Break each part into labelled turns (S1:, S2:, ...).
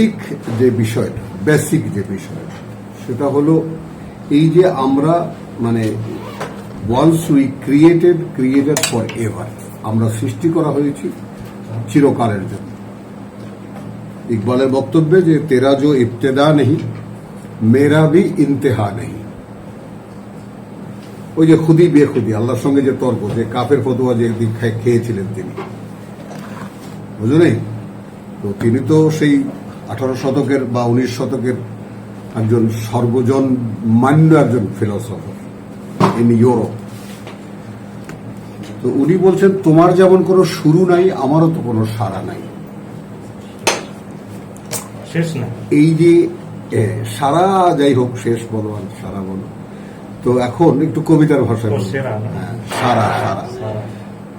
S1: Basic যে বিষয়টা basic যে বিষয়টা সেটা হলো এই যে আমরা মানে once we created created forever আমরা সৃষ্টি করা হয়েছি চিরকালের জন্য। ইকবালের বক্তব্যে যে তেরা জো ইবতেদা নেই মেরা ভি ইন্তেহা নেই ওই যে খুদি বেখুদি আল্লাহর সঙ্গে যে তর্ক, যে কাফের ফতোয়া যে একদিন খেয়েছিলেন তিনি। বুঝলেন? তো তিনি তো সেই আঠারো শতকের বা উনিশ শতকের একজন সর্বজন মান্য একজন ফিলোসফার ইন ইউরোপ তো উনি বলছেন তোমার যেমন কোনো শুরু নাই আমারও তো কোনো সারা নাই।
S2: শেষ না।
S1: এই যে সারা যাই হোক শেষ বলো আর সারা বলো। তো এখন একটু কবিতার ভাষায় বলব।
S2: সেরা
S1: সারা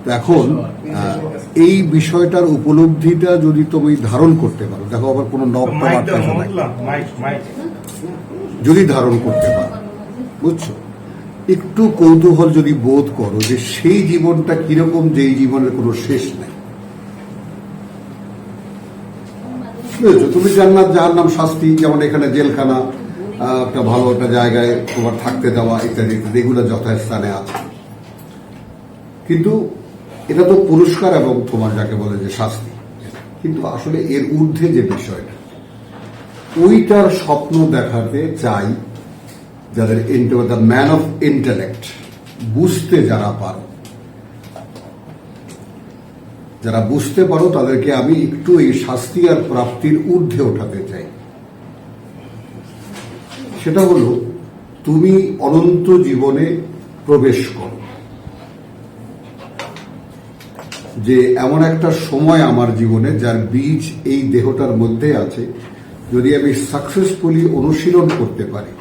S1: এখন এই বিষয়টার উপলব্ধিটা যদি তুমি ধারণ করতে পারো দেখো আবার কোনো। যদি ধারণ করতে পারো বুঝছ একটু কৌতূহল যদি বোধ করো যে সেই জীবনটা কীরকম যেই জীবনের কোনো শেষ নেই? তুমি জান্নাত নাম শাস্তি যেমন এখানে জেলখানা আহ, একটা ভালো একটা জায়গায় তোমার থাকতে দেওয়া ইত্যাদি ইত্যাদি এগুলো যথাস্থানে আছে কিন্তু এটা তো পুরস্কার এবং তোমার যাকে বলে যে শাস্তি। কিন্তু আসলে এর ঊর্ধ্বে যে বিষয়টা, ওইটার স্বপ্ন দেখাতে চাই যাদের দ্য ম্যান অফ ইন্টেলেক্ট বুঝতে যারা পারো। যারা বুঝতে পারো তাদেরকে আমি একটু এই শাস্তি আর প্রাপ্তির ঊর্ধ্বে ওঠাতে চাই। সেটা হলো, তুমি অনন্ত জীবনে প্রবেশ করো। যে এমন একটা সময় আমার জীবনে যার বীজ এই দেহটার মধ্যে আছে, যদি আমি সাকসেসফুলি অনুশীলন করতে পারি,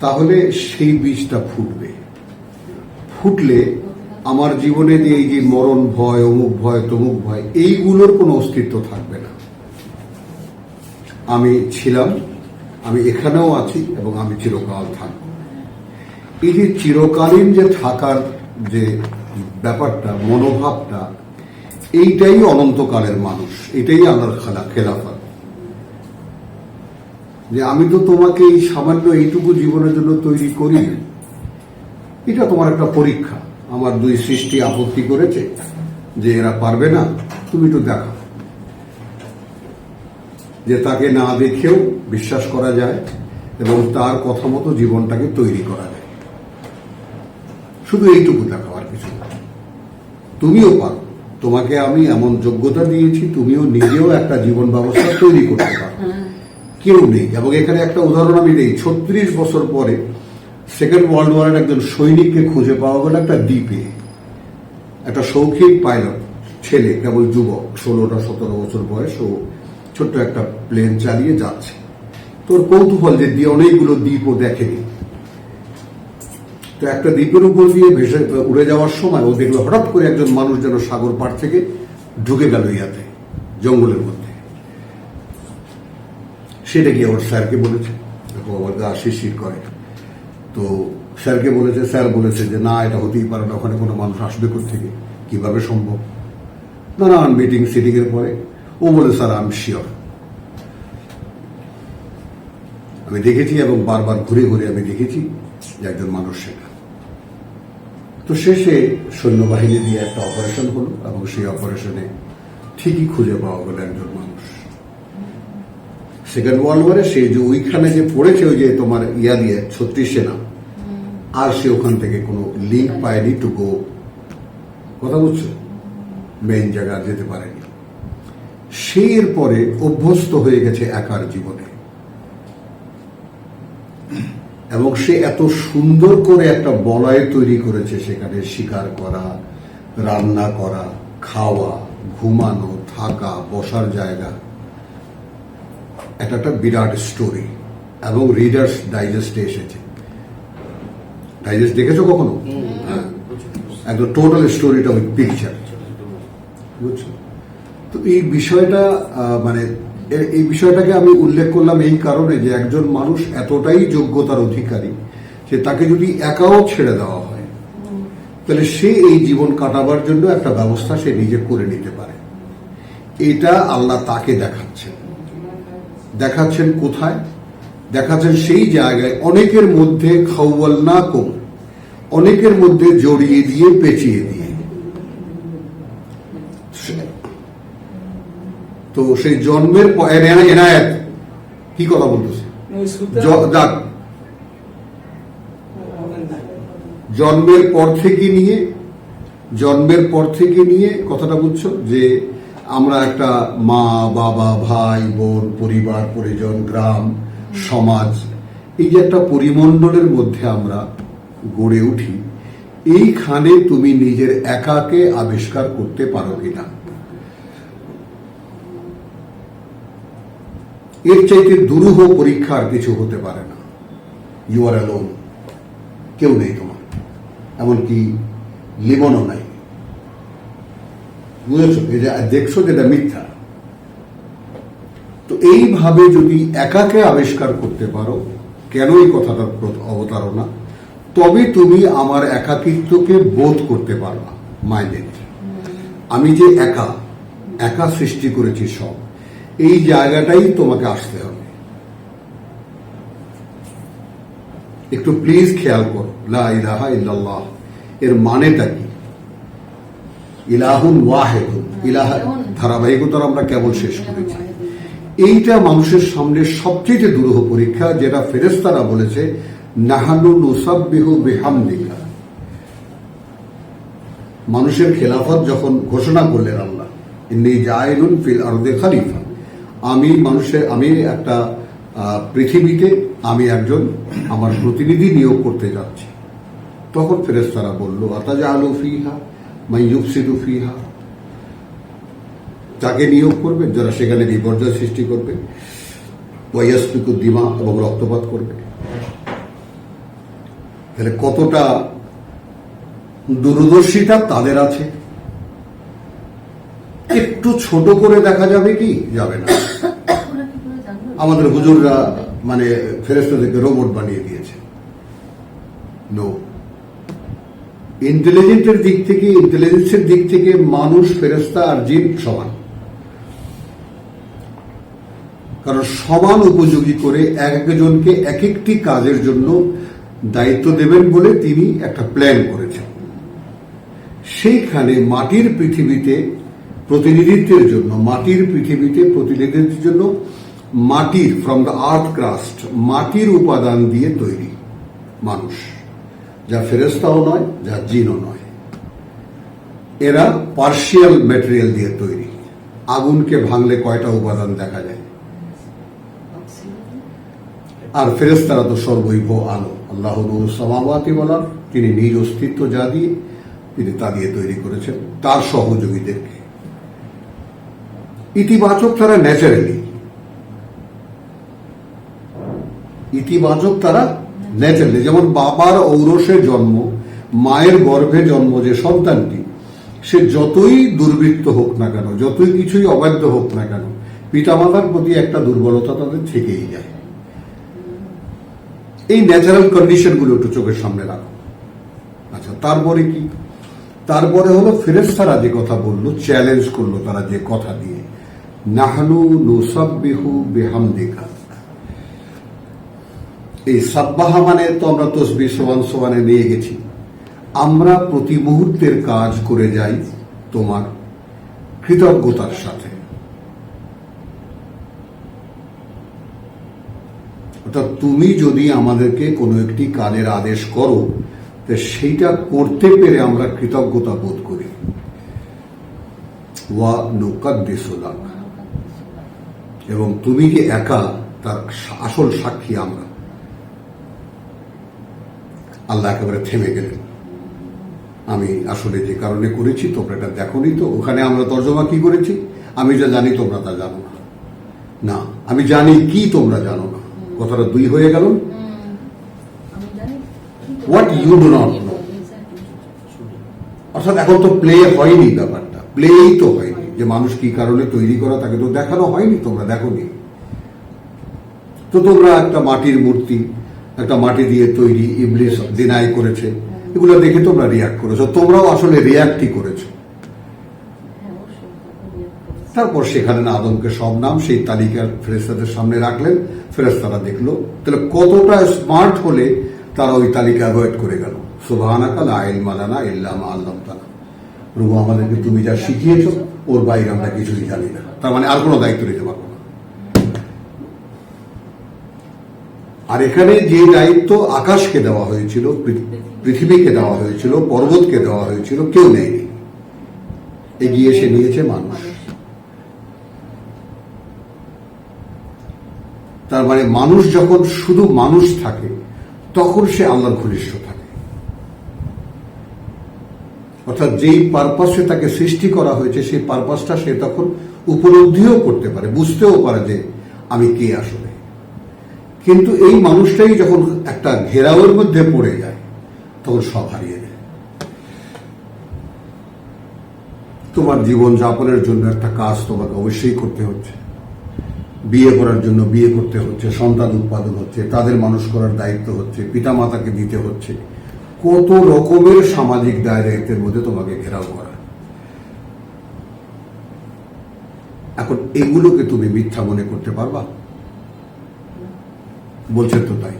S1: তাহলে সেই বীজটা ফুটবে। ফুটলে আমার জীবনে যে এই যে মরণ ভয়, অমুক ভয়, তমুক ভয়, এইগুলোর কোনো অস্তিত্ব থাকবে না। আমি ছিলাম, আমি এখানেও আছি এবং আমি চিরকাল থাকব। এই যে চিরকালীন যে থাকার যে ব্যাপারটা, মনোভাবটা, এইটাই অনন্তকালের মানুষ, এটাই আল্লাহর খেলা খেলাফত। যে আমি তো তোমাকে এই সামান্য এইটুকু জীবনের জন্য তৈরি করি এটা তোমার একটা পরীক্ষা। আমার দুই সৃষ্টি আপত্তি করেছে যে এরা পারবে না, তুমি তো দেখো। যে তাকে না দেখেও বিশ্বাস করা যায় এবং তার কথা মতো জীবনটাকে তৈরি করা যায়। শুধু এইটুকু দেখো। তুমিও পারো। তোমাকে আমি এমন যোগ্যতা দিয়েছি তুমিও নিজেও একটা জীবন ব্যবস্থা তৈরি করতে পারো। কেউ নেই। এবং এখানে একটা উদাহরণ আমি দিই। ছত্রিশ বছর পরে সেকেন্ড ওয়ার্ল্ড ওয়ারের একজন সৈনিককে খুঁজে পাওয়া গেল একটা দ্বীপে। একটা শৌখিন পাইলট ছেলে কেবল যুবক ষোলোটা সতেরো বছর বয়স ও ছোট্ট একটা প্লেন চালিয়ে যাচ্ছে। তোর কৌতূহল যে দিয়ে অনেকগুলো দ্বীপও দেখেনি। তো একটা দ্বীপের উপর দিয়ে ভেসে উড়ে যাওয়ার সময় ও দেখল হঠাৎ করে একজন মানুষ যেন সাগর পাড় থেকে ঢুকে গেল ইয়াতে, জঙ্গলের মধ্যে। সেটা গিয়ে ওর স্যারকে বলেছে, দেখো আমার গা শিরশির করে। তো স্যারকে বলেছে, স্যার বলেছে যে, না, এটা হতেই পারে না, ওখানে কোনো মানুষ আসবে থেকে কীভাবে সম্ভব? নানান মিটিং সিটিং এর পরে ও বলে, স্যার আমি শিওর আমি দেখেছি এবং বারবার ঘুরে ঘুরে আমি দেখেছি যে একজন মানুষ সেটা। তো শেষে সৈন্যবাহিনী দিয়ে একটা অপারেশন হলো এবং সেই অপারেশনে ঠিকই খুঁজে পাওয়া গেল একজন মানুষ। সেকেন্ড ওয়ার্ল্ড ওয়ারে সে যে ওইখানে যে পড়েছে ওই যে তোমার ইয়া দিয়ে, ছত্রিশ সেনা, আর সে ওখান থেকে কোনো লিঙ্ক পায়নি টু গো কথা বলছো মেইন জায়গা যেতে পারেনি। সে এর পরে অভ্যস্ত হয়ে গেছে একার জীবনে। এবং সে এত সুন্দর করে একটা বলয় তৈরি করেছে সেখানে শিকার করা রান্না করা খাওয়া ঘুমানো থাকা বসার জায়গা। একটা একটা বিরাট স্টোরি এবং রিডার্স ডাইজেস্টে এসেছে। ডাইজেস্ট দেখেছ কখনো? হ্যাঁ। একদম টোটাল স্টোরিটা উইথ পিকচার। বুঝছ? তো এই বিষয়টা মানে এই বিষয়টাকে আমি উল্লেখ করলাম এই কারণে যে একজন মানুষ এতটাই যোগ্যতার অধিকারী, যে তাকে যদি একাও ছেড়ে দেওয়া হয়, তাহলে সে এই জীবন কাটাবার জন্য একটা ব্যবস্থা সে নিজে করে নিতে পারে। এটা আল্লাহ তাকে দেখাচ্ছেন। দেখাচ্ছেন কোথায়? দেখাচ্ছেন সেই জায়গায় অনেকের মধ্যে খাওয়াল না কম অনেকের মধ্যে জড়িয়ে দিয়ে পেঁচিয়ে দিয়ে সে- তো সেই জন্মের এনায়েত কি কথা বলতেছে? জন্মের পর থেকে নিয়ে জন্মের পর থেকে নিয়ে কথাটা বুঝছ? যে আমরা একটা মা বাবা ভাই বোন পরিবার পরিজন গ্রাম সমাজ এই যে একটা পরিমণ্ডলের মধ্যে আমরা গড়ে উঠি এইখানে তুমি নিজের একাকে আবিষ্কার করতে পারো কিনা? এর চাইতে দুরূহ পরীক্ষা আর কিছু হতে পারে না। ইউ আর অ্যালোন কেউ নেই তোমার। এমনকি লিমনও নাই। বুঝেছ? দেখছ যেটা মিথ্যা। তো এইভাবে যদি একাকে আবিষ্কার করতে পারো, কেন এই কথাটার অবতারণা? তবে তুমি আমার একাকিত্বকে বোধ করতে পারবা মাইন্ডেড আমি যে একা একা সৃষ্টি করেছি সব। এই জায়গাটাই তোমাকে আসতে হবে। একটু প্লিজ খেয়াল করো। লা ইলাহা ইল্লাল্লাহ। এর মানেটা কি? ইলাহুন ওয়াহেদুন। ইলাহা ধারাবাহিকতার আমরা কেবল শেষ করেছি। এইটা মানুষের সামনে সবচেয়ে দুরূহ পরীক্ষা, যেটা ফেরেস্তারা বলেছে, নাহানু নুসাব্বিহু বিহামদিকা। মানুষের খেলাফত যখন ঘোষণা করলেন আল্লাহ, ইন্নি জায়লুন ফিল আরদে খালিফা। আমি মানুষের আমি একটা পৃথিবীতে আমি একজন আমার প্রতিনিধি নিয়োগ করতে যাচ্ছি। তখন ফেরেস্তারা বলল আতাজা আলু ফিহা মাই ফিহা? তাকে নিয়োগ করবে? যারা সেখানে বিপর্যয় সৃষ্টি করবে ওয়াইয়াসপিকু দিমা এবং রক্তপাত করবে। তাহলে কতটা দূরদর্শিতা তাদের আছে? একটু ছোট করে দেখা যাবে কি? যাবে না? আমাদের হুজুররা মানে ফেরেস্তাদেরকে রোবট বানিয়ে দিয়েছে। নো ইন্টেলিজেন্টের দিক থেকে ইন্টেলিজেন্সের দিক থেকে মানুষ ফেরেস্তা আর জীব সমান। কারণ সমান উপযোগী করে এক একজনকে এক একটি কাজের জন্য দায়িত্ব দেবেন বলে তিনি একটা প্ল্যান করেছেন। সেইখানে মাটির পৃথিবীতে প্রতিনিধিত্বের জন্য, মাটির পৃথিবীতে প্রতিনিধিত্বের জন্য মাটির ফ্রম দ্য আর্থ ক্রাস্ট মাটির উপাদান দিয়ে তৈরি মানুষ। যা ফেরেস্তাও নয়, যা জিনও নয়। এরা পার্শিয়াল ম্যাটেরিয়াল দিয়ে তৈরি। আগুনকে ভাঙলে কয়টা উপাদান দেখা যায়? আর ফেরেস্তারা তো সর্বৈব আলো। আল্লাহ সমাবাতি বলার তিনি নিজ অস্তিত্ব যা দিয়ে, তিনি তা দিয়ে তৈরি করেছেন। তার সহযোগীদেরকে। ইতিবাচক তারা ন্যাচারালি ইতিবাচক তারা ন্যাচারালি যেমন বাবার ঔরসে জন্ম, মায়ের গর্ভে জন্ম যে সন্তানটি, সে যতই দুর্বৃত্ত হোক না কেন, যতই কিছুই অবাধ্য হোক না কেন, পিতামাতার প্রতি একটা দুর্বলতা তাদের থেকেই যায়। এই ন্যাচারাল কন্ডিশনগুলো একটু চোখের সামনে রাখো। আচ্ছা তারপরে কি? তারপরে হলো ফেরেস্তারা যে কথা বলল চ্যালেঞ্জ করল তারা যে কথা দিয়ে। নাহনু নুসাব্বিহু বিহামদিকা। এই সাব্বাহা মানে তো আমরা তসবি নিয়ে গেছি। আমরা প্রতি মুহূর্তের কাজ করে যাই তোমার কৃতজ্ঞতার সাথে। অর্থাৎ তুমি যদি আমাদেরকে কোনো একটি কাজের আদেশ করো, তো সেইটা করতে পেরে আমরা কৃতজ্ঞতা বোধ করি। ওয়া নৌকা নুকাদ্দিসুলাক এবং তুমি যে একা, তার আসল সাক্ষী আমরা। আল্লাহ একেবারে থেমে গেলেন। আমি আসলে যে কারণে করেছি, তোমরা এটা দেখোনি তো, ওখানে আমরা তর্জমা কি করেছি? আমি যা জানি, তোমরা তা জানো না। না, আমি জানি কি তোমরা জানো না। কথাটা দুই হয়ে গেল। What you do not know. অর্থাৎ এখন তো প্লে হয়নি ব্যাপারটা। প্লেই তো হয়নি। যে মানুষ কি কারণে তৈরি করা তাকে তো দেখানো হয়নি, তোমরা দেখোনি। তো তোমরা একটা মাটির মূর্তি, একটা মাটি দিয়ে তৈরি ইবলিস ডিনাই করেছে। এগুলো দেখে তোমরা রিয়াক্ট করেছ। তোমরাও আসলে রিয়াক্টই করেছ।
S3: তারপর
S1: সেখানে না আদমকে সব নাম সেই তালিকার ফেরেস্তাদের সামনে রাখলেন। ফেরেস্তারা দেখল, তাহলে কতটা স্মার্ট হলে তারা ওই তালিকা অ্যাভয়েড করে গেল। সুবাহানাকাল আইল মালানা ইল্লাম আল্লাহ তালা প্রভু আমাদেরকে তুমি যা শিখিয়েছ, ওর বাইরে আমরা কিছুই জানি না। তার মানে আর কোনো দায়িত্ব নিতে পারব না। আর এখানে যে দায়িত্ব আকাশকে দেওয়া হয়েছিল পৃথিবীকে দেওয়া হয়েছিল, পর্বতকে দেওয়া হয়েছিল, কেউ নেয়নি। এগিয়ে এসে নিয়েছে মানুষ। তার মানে মানুষ যখন শুধু মানুষ থাকে, তখন সে আল্লাহর ঘনিষ্ঠ থাকে। অর্থাৎ যেই পারপাসে তাকে সৃষ্টি করা হয়েছে, সেই পারপাসটা সে তখন উপলব্ধিও করতে পারে, বুঝতেও পারে যে আমি কে আসলে। কিন্তু এই মানুষটাই যখন একটা ঘেরাওয়ের মধ্যে পড়ে যায়, তখন সব হারিয়ে যায়। তোমার জীবন যাপনের জন্য একটা কাজ তোমাকে অবশ্যই করতে হচ্ছে। বিয়ে করার জন্য বিয়ে করতে হচ্ছে, সন্তান উৎপাদন হচ্ছে, তাদের মানুষ করার দায়িত্ব হচ্ছে পিতা মাতাকে দিতে হচ্ছে। কত রকমের সামাজিক দায়িত্বের মধ্যে তোমাকে ঘেরাও করা। এখন এগুলোকে তুমি মিথ্যা মনে করতে পারবা? বলছেন তো তাই।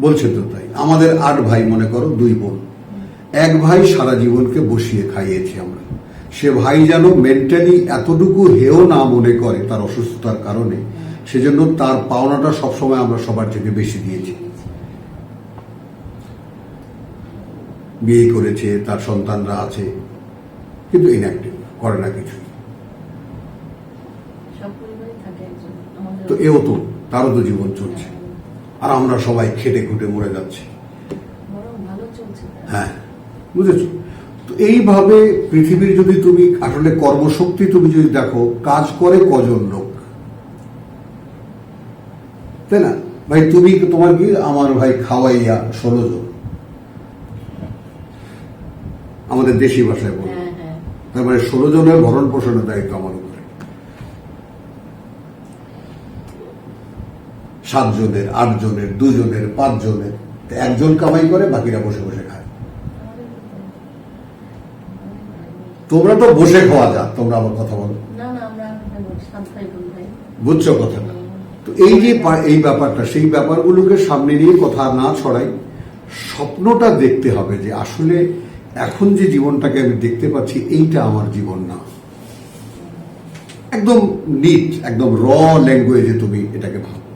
S1: বলছেন তো তাই। আমাদের আট ভাই, মনে করো, দুই বোন। এক ভাই সারা জীবনকে বসিয়ে খাইয়েছি আমরা। সে ভাই যেন মেন্টালি এতটুকু হেও না মনে করে তার অসুস্থতার কারণে সেজন্য তার পাওনাটা সবসময় আমরা সবার থেকে বেশি দিয়েছি। বিয়ে করেছে তার সন্তানরা আছে কিন্তু ইনঅ্যাক্টিভ করে না কিছু। তো এও তো তারও তো জীবন চলছে। আর আমরা সবাই খেটে খুঁটে মরে যাচ্ছি। হ্যাঁ বুঝেছ? তো এইভাবে পৃথিবীর যদি তুমি আসলে কর্মশক্তি তুমি যদি দেখো কাজ করে কজন লোক? তাই না। ভাই তুমি তোমার কি আমার ভাই খাওয়াইয়া ষোলো জন? আমাদের দেশি ভাষায় বলো।
S3: হ্যাঁ হ্যাঁ।
S1: তার মানে ষোলো জনের ভরণ পোষণের দায়িত্ব আমার উপরে। সাত জনের আট জনের দুজনের পাঁচ জনের একজন কামাই করে বাকিরা বসে বসে খায়। তোমরা তো বসে খাওয়া যা তোমরা আমার কথা বলো। বুঝছ কথাটা? তো এই যে এই ব্যাপারটা, সেই ব্যাপারগুলোকে সামনে নিয়ে কথা না ছড়াই, স্বপ্নটা দেখতে হবে যে আসলে এখন যে জীবনটাকে আমি দেখতে পাচ্ছি, এইটা আমার জীবন না। একদম নিট, একদম র ল্যাঙ্গুয়েজে তুমি এটাকে ভাবো।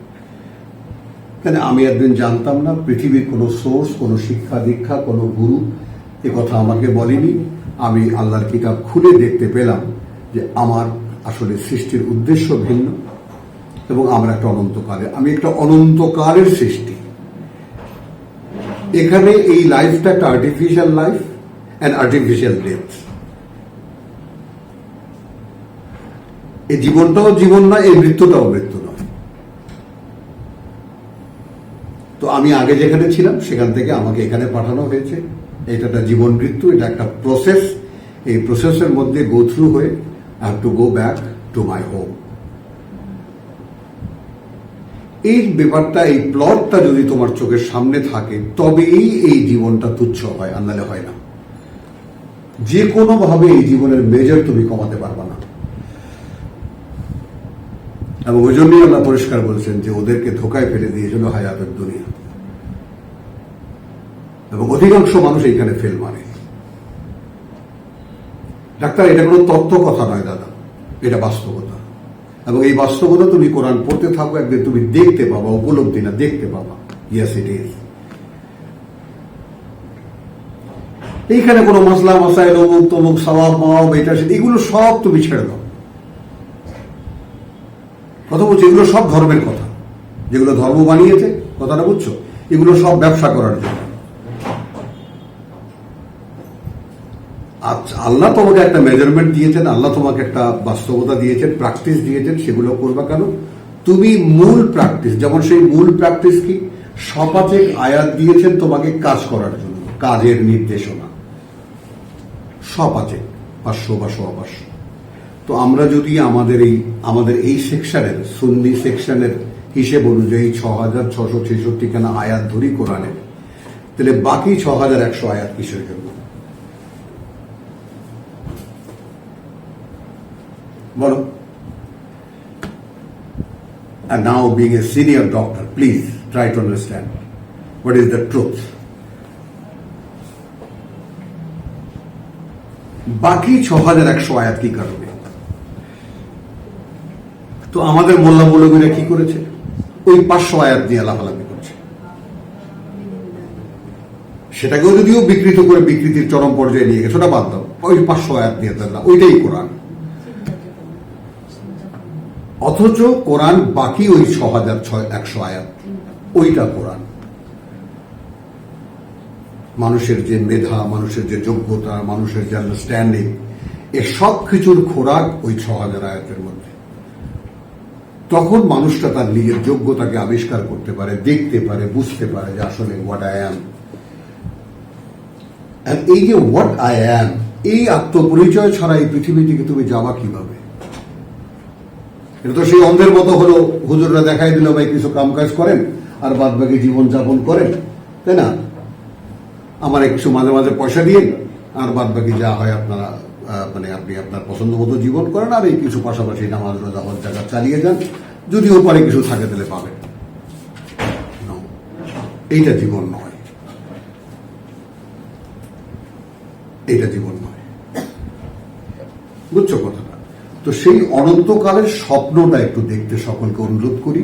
S1: কেন আমি একদিন জানতাম না, পৃথিবীর কোনো সোর্স, কোনো শিক্ষা দীক্ষা, কোনো গুরু এ কথা আমাকে বলেনি। আমি আল্লাহর কিতাব খুলে দেখতে পেলাম যে আমার আসলে সৃষ্টির উদ্দেশ্য ভিন্ন। এবং আমরা একটা অনন্তকালের, আমি একটা অনন্তকালের সৃষ্টি। এখানে এই লাইফটা একটা artificial life and artificial death এই জীবনটাও জীবন নয় এই মৃত্যুটাও মৃত্যু নয়। তো আমি আগে যেখানে ছিলাম, সেখান থেকে আমাকে এখানে পাঠানো হয়েছে। এটা একটা জীবন মৃত্যু, এটা একটা প্রসেস এই প্রসেসের মধ্যে গো থ্রু হয়ে I have to go back to my home এই ব্যাপারটা, এই প্লটটা যদি তোমার চোখের সামনে থাকে, তবেই এই জীবনটা তুচ্ছ হয়, আর নাহলে হয় না। যে কোনো ভাবে এই জীবনের মেজর তুমি কমাতে পারবে না। এবং ওই জন্যই আল্লাহ পরিষ্কার বলছেন যে, ওদেরকে ধোকায় ফেলে দিয়েছিল হায়াতের দুনিয়া। এবং অধিকাংশ মানুষ এইখানে ফেল মারে ডাক্তার, এটা কোনো তত্ত্ব কথা নয়, দাদা। এটা বাস্তবতা। এবং এই বাস্তবতা তুমি কোরআন পড়তে থাকো, একদিন তুমি দেখতে পাবা, উপলব্ধি না, দেখতে পাবা। ইয়েস ইট ইজ এইখানে কোনো মশলা মশাইল, অমুক তমুক সবাব মাওয়াব, এটা এগুলো সব তুমি ছেড়ে দাও। কথা বলছি এগুলো সব ধর্মের কথা। যেগুলো ধর্ম বানিয়েছে, কথাটা বুঝছ? এগুলো সব ব্যবসা করার জন্য। আল্লাহ তোমাকে একটা মেজারমেন্ট দিয়েছেন, আল্লাহ তোমাকে একটা বাস্তবতা দিয়েছেন প্র্যাকটিস দিয়েছেন, সেগুলো করবা কেন? তুমি মূল প্র্যাকটিস যেমন সেই মূল প্র্যাকটিস কি? সপাচেক আয়াত দিয়েছেন তোমাকে কাজ করার জন্য, কাজের নির্দেশনা। সপাচেক পাঁচশো বা সোয়া পাঁচশো তো আমরা যদি আমাদের এই আমাদের এই সেকশনের সুন্নি সেকশনের হিসেব অনুযায়ী ছ হাজার ছশো ছেষট্টি খানা আয়াত ধরি কোরআনের, তাহলে বাকি ছ হাজার একশো আয়াত কিসের জন্য? বলো। And now being a senior doctor, please try to understand what is the truth. বাকি ছ হাজার একশো আয়াত কি কারণে? তো আমাদের মোল্লা মৌলবীরা কি করেছে? ওই পাঁচশো আয়াত নিয়ে লাফালাফি করছে। সেটাকেও যদিও বিকৃত করে বিকৃতির চরম পর্যায়ে নিয়ে গেছে ওটা বাদ দাও। ওই পাঁচশো আয়াত নিয়ে তার ওইটাই কোরআন। অথচ কোরআন বাকি ওই ছ হাজার ছয়, একশো আয়াত। ওইটা কোরআন। মানুষের যে মেধা, মানুষের যে যোগ্যতা, মানুষের যে আন্ডারস্ট্যান্ডিং এ সব কিছুর খোরাক ওই ছ হাজার আয়াতের মধ্যে। তখন মানুষটা তার নিজের যোগ্যতাকে আবিষ্কার করতে পারে, দেখতে পারে, বুঝতে পারে যে আসলে হোয়াট আই অ্যাম এই যে হোয়াট আই অ্যাম এই আত্মপরিচয় ছাড়া এই পৃথিবী থেকে তুমি যাওয়া কীভাবে? এটা তো সেই অন্ধের মতো হলো হুজুররা দেখাই দিল, ভাই, কিছু কামকাজ করেন আর বাদ বাকি জীবন যাপন করেন। তাই না? আমার একটু মাঝে মাঝে পয়সা দিন আর বাদ বাকি যা হয় আপনারা মানে আপনি আপনার পছন্দ মতো জীবন করেন আর এই কিছু পাশাপাশি নামাজ, রোজা, হজ জায়গা চালিয়ে যান। যদিও পরে কিছু থাকে তাহলে পাবেন. এইটা জীবন নয়। এইটা জীবন নয়। বুঝছ কথাটা তো সেই অনন্তকালের স্বপ্নটা একটু দেখতে সকলকে অনুরোধ করি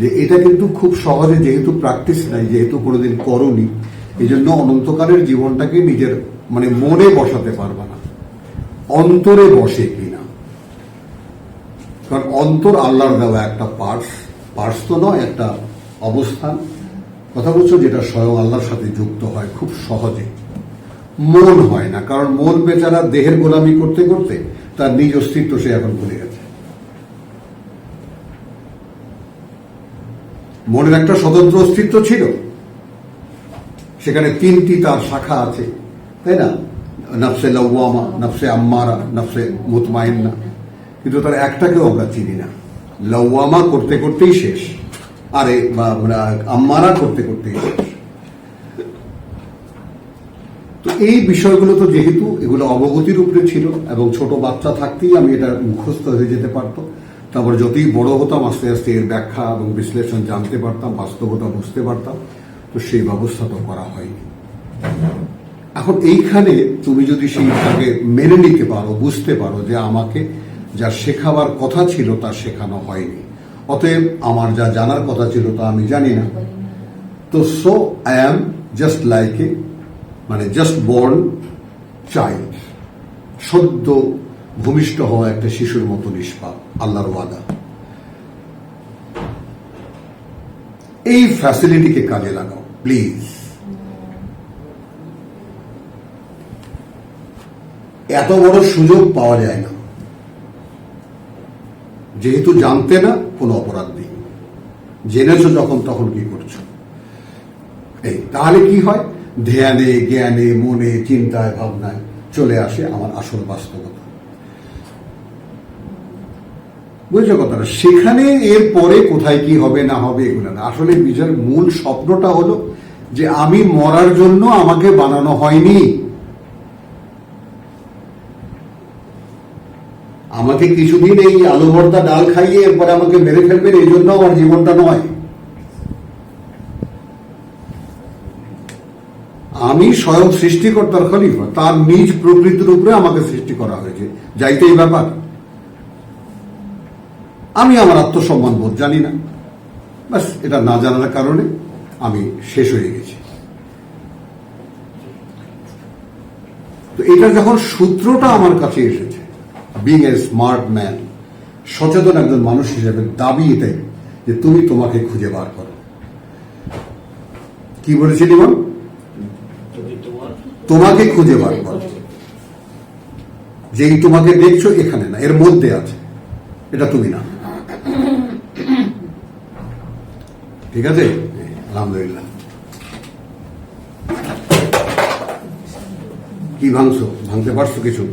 S1: যে এটা কিন্তু খুব সহজে, যেহেতু প্র্যাকটিস নাই, যেহেতু কোনোদিন করনি এই জন্য অনন্তকালের জীবনটাকে নিজের মানে মনে বসাতে পারবে না। অন্তরে বসে কিনা। কারণ অন্তর আল্লাহর দেওয়া একটা পার্স পার্স তো নয়, একটা অবস্থান। কথা বলছো যেটা স্বয়ং আল্লাহর সাথে যুক্ত হয় খুব সহজে। মন হয় না, কারণ মন বেচারা দেহের গোলামি করতে করতে তার নিজ অস্তিত্ব সে এখন ভুলে গেছে। মনের একটা স্বতন্ত্র অস্তিত্ব ছিল। সেখানে তিনটি তার শাখা আছে, তাই না? নফসে লওয়ামা, নফসে আম্মারা, নফসে মুতমাইন্না। কিন্তু তার একটাকেও আমরা চিনি না। লওয়ামা করতে করতেই শেষ, আরে বা আমরা আম্মারা করতে করতেই শেষ। তো এই বিষয়গুলো তো যেহেতু এগুলো অবগতির উপরে ছিল এবং ছোট বাচ্চা থাকতেই আমি এটা মুখস্থ হয়ে যেতে পারতো। তারপর যতই বড় হতাম, আস্তে আস্তে এর ব্যাখ্যা এবং বিশ্লেষণ জানতে পারতাম, বাস্তবতা বুঝতে পারতাম। তো সেই ব্যবস্থা তো করা হয়নি। এখন এইখানে তুমি যদি সেইটাকে মেনে নিতে পারো, বুঝতে পারো যে আমাকে যা শেখাবার কথা ছিল তা শেখানো হয়নি। অতএব আমার যা জানার কথা ছিল তা আমি জানি না। তো so I am just like a মানে জাস্ট বর্ন চাইল্ড সদ্য ভূমিষ্ঠ হওয়া একটা শিশুর মতো নিষ্পাপ, আল্লাহর ওয়াদা। এই ফ্যাসিলিটিকে কাজে লাগাও প্লিজ এত বড় সুযোগ পাওয়া যায় না। যেহেতু জানতে না, কোনো অপরাধ নেই। জেনেছো যখন, তখন কি করছ? এই, তাহলে কি হয়? ধ্যানে, জ্ঞানে, মনে, চিন্তায়, ভাবনায় চলে আসে আমার আসল বাস্তবতা। বুঝছ কথাটা? সেখানে এর পরে কোথায় কি হবে, না হবে, এগুলো না। আসলে বিষয়ের মূল স্বপ্নটা হলো যে আমি মরার জন্য আমাকে বানানো হয়নি। আমাকে কিছুদিন এই আলু ভর্তা ডাল খাইয়ে এরপরে আমাকে মেরে ফেলবেন, এই জন্য আমার জীবনটা নয়। আমি স্বয়ং সৃষ্টিকর্তার খলিফা। তার নিজ প্রকৃতির উপরে আমাকে সৃষ্টি করা হয়েছে। যাইতে এই ব্যাপার। আমি আমার আত্মসম্মান বোধ জানি না। ব্যাস, এটা না জানার কারণে আমি শেষ হয়ে গেছি। তো এটা যখন সূত্রটা আমার কাছে এসেছে বিং এ স্মার্ট ম্যান সচেতন একজন মানুষ হিসেবে দাবি এটাই যে তুমি তোমাকে খুঁজে বার করো। কি বলেছি লিমন? তোমাকে খুঁজে বার করো। যেই তোমাকে দেখছ এখানে না, এর মধ্যে আছে। এটা তুমি না। ঠিক আছে? আলহামদুলিল্লাহ। কি ভাঙছো? ভাঙতে পারছ কিছু?